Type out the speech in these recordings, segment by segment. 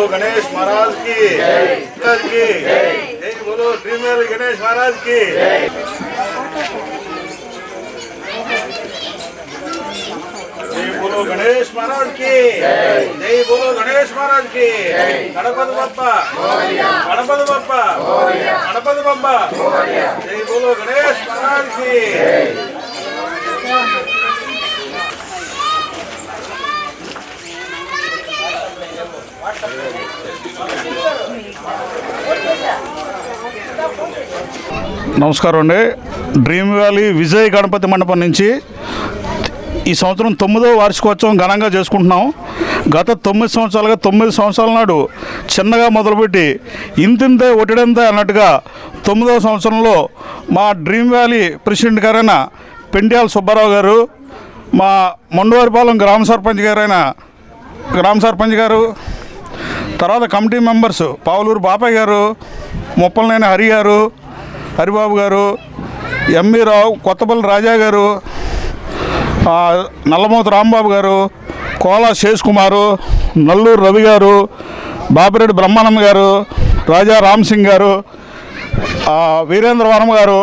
गणेश महाराज की महाराज की जय बोलो ड्रीम व्याली गणेश महाराज की जय बोलो गणेश महाराज की जय बोलो गणेश महाराज की गणपति बप्पा गणपति बप्पा गणपति बप्पा जय बोलो गणेश महाराज की నమస్కారం అండి. డ్రీమ్ వ్యాలీ విజయ్ గణపతి మండపం నుంచి ఈ సంవత్సరం తొమ్మిదో వార్షికోత్సవం ఘనంగా చేసుకుంటున్నాం. గత తొమ్మిది సంవత్సరాలుగా తొమ్మిది సంవత్సరాల నాడు చిన్నగా మొదలుపెట్టి ఇంతింతే ఒటిడంతే అన్నట్టుగా తొమ్మిదవ సంవత్సరంలో మా డ్రీమ్ వ్యాలీ ప్రెసిడెంట్ గారైన పెండియాల సుబ్బారావు గారు మా మండువారిపాలెం గ్రామ సర్పంచ్ గారైన గ్రామ సర్పంచ్ గారు తర్వాత కమిటీ మెంబర్స్ పావులూరు బాపయ్య గారు ముప్పలనేని హరి గారు హరిబాబు గారు ఎంవి రావు కొత్తపల్లి రాజా గారు నల్లమూత రాంబాబు గారు కోలా శేష్ కుమారు నల్లూరు రవి గారు బాపిరెడ్డి బ్రహ్మానంద గారు రాజా రామ్ సింగ్ గారు వీరేంద్ర వర్మ గారు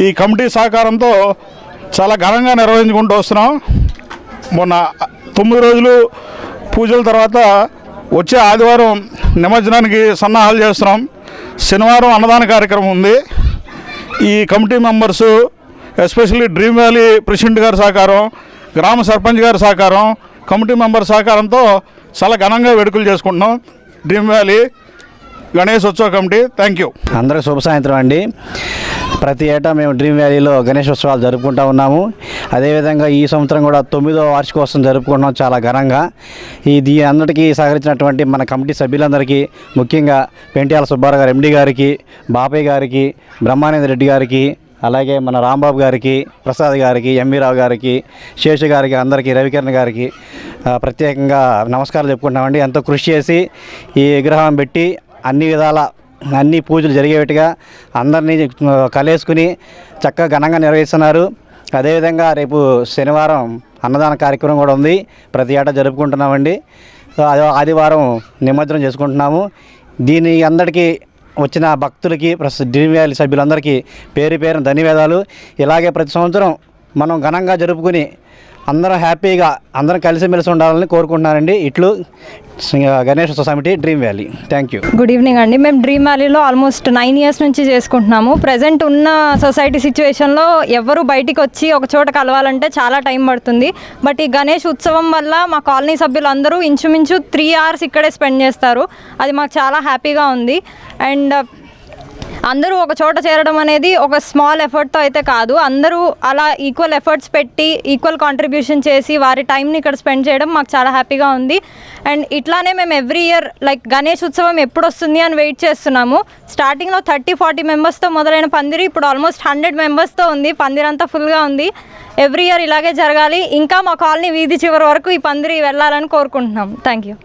ఈ కమిటీ సహకారంతో చాలా ఘనంగా నిర్వహించుకుంటూ వస్తున్నాం. మొన్న తొమ్మిది రోజులు పూజల తర్వాత వచ్చే ఆదివారం నిమజ్జనానికి సన్నాహాలు చేస్తున్నాం. శనివారం అన్నదాన కార్యక్రమం ఉంది. ఈ committee members especially Dream Valley president గారి సహకారం గ్రామ సర్పంచ్ గారి సహకారం కమిటీ మెంబర్ సహకారంతో చాలా ఘనంగా వేడుకలు చేసుకుంటున్నాం. డ్రీమ్ వ్యాలీ గణేష్ ఉత్సవ కమిటీ థ్యాంక్ యూ అందరికి శుభ సాయంత్రం అండి. ప్రతి ఏటా మేము డ్రీమ్ వ్యాలీలో గణేష్ ఉత్సవాలు జరుపుకుంటూ ఉన్నాము. అదేవిధంగా ఈ సంవత్సరం కూడా తొమ్మిదో వార్షికోత్సవం జరుపుకుంటున్నాం చాలా ఘనంగా. ఈ దీ అందరికీ సహకరించినటువంటి మన కమిటీ సభ్యులందరికీ ముఖ్యంగా పెంట్యాల సుబ్బారావు గారు ఎండి గారికి బాపయ్య గారికి బ్రహ్మానంద రెడ్డి గారికి అలాగే మన రాంబాబు గారికి ప్రసాద్ గారికి ఎంవి రావు గారికి శేషు గారికి అందరికీ రవికిరణ్ గారికి ప్రత్యేకంగా నమస్కారాలు చెప్పుకుంటున్నామండి. ఎంతో కృషి చేసి ఈ విగ్రహం పెట్టి అన్ని విధాల అన్ని పూజలు జరిగేట్టుగా అందరినీ కలేసుకుని చక్కగా ఘనంగా నిర్వహిస్తున్నారు. అదేవిధంగా రేపు శనివారం అన్నదాన కార్యక్రమం కూడా ఉంది. ప్రతి ఏటా జరుపుకుంటున్నామండి. ఆదివారం నిమజ్జనం చేసుకుంటున్నాము. దీని అందరికీ వచ్చిన భక్తులకి ప్లస్ డ్రీమ్ వ్యాలీ సభ్యులందరికీ పేరు పేరున ధన్యవాదాలు. ఇలాగే ప్రతి సంవత్సరం మనం ఘనంగా జరుపుకుని అందరం హ్యాపీగా అందరం కలిసిమెలిసి ఉండాలని కోరుకుంటున్నానండి ఇట్లు Ganesh society Dream Valley. Thank you good evening అండి. మేము డ్రీమ్ వ్యాలీలో ఆల్మోస్ట్ నైన్ ఇయర్స్ నుంచి చేసుకుంటున్నాము. ప్రజెంట్ ఉన్న సొసైటీ సిచ్యువేషన్లో ఎవరు బయటికి వచ్చి ఒక చోట కలవాలంటే చాలా టైం పడుతుంది. బట్ ఈ గణేష్ ఉత్సవం వల్ల మా కాలనీ సభ్యులందరూ ఇంచుమించు త్రీ అవర్స్ ఇక్కడే స్పెండ్ చేస్తారు. అది మాకు చాలా హ్యాపీగా ఉంది. అండ్ అందరూ ఒక చోట చేరడం అనేది ఒక స్మాల్ ఎఫర్ట్తో అయితే కాదు. అందరూ అలా ఈక్వల్ ఎఫర్ట్స్ పెట్టి ఈక్వల్ కాంట్రిబ్యూషన్ చేసి వారి టైంని ఇక్కడ స్పెండ్ చేయడం మాకు చాలా హ్యాపీగా ఉంది. అండ్ ఇట్లానే మేము ఎవ్రీ ఇయర్ లైక్ గణేష్ ఉత్సవం ఎప్పుడు వస్తుంది అని వెయిట్ చేస్తున్నాము. స్టార్టింగ్లో థర్టీ ఫార్టీ మెంబర్స్తో మొదలైన పందిరి ఇప్పుడు ఆల్మోస్ట్ హండ్రెడ్ మెంబర్స్తో ఉంది. పందిరంతా ఫుల్గా ఉంది. ఎవ్రీ ఇయర్ ఇలాగే జరగాలి. ఇంకా మా కాలనీ వీధి చివరి వరకు ఈ పందిరి వెళ్ళాలని కోరుకుంటున్నాం. Thank you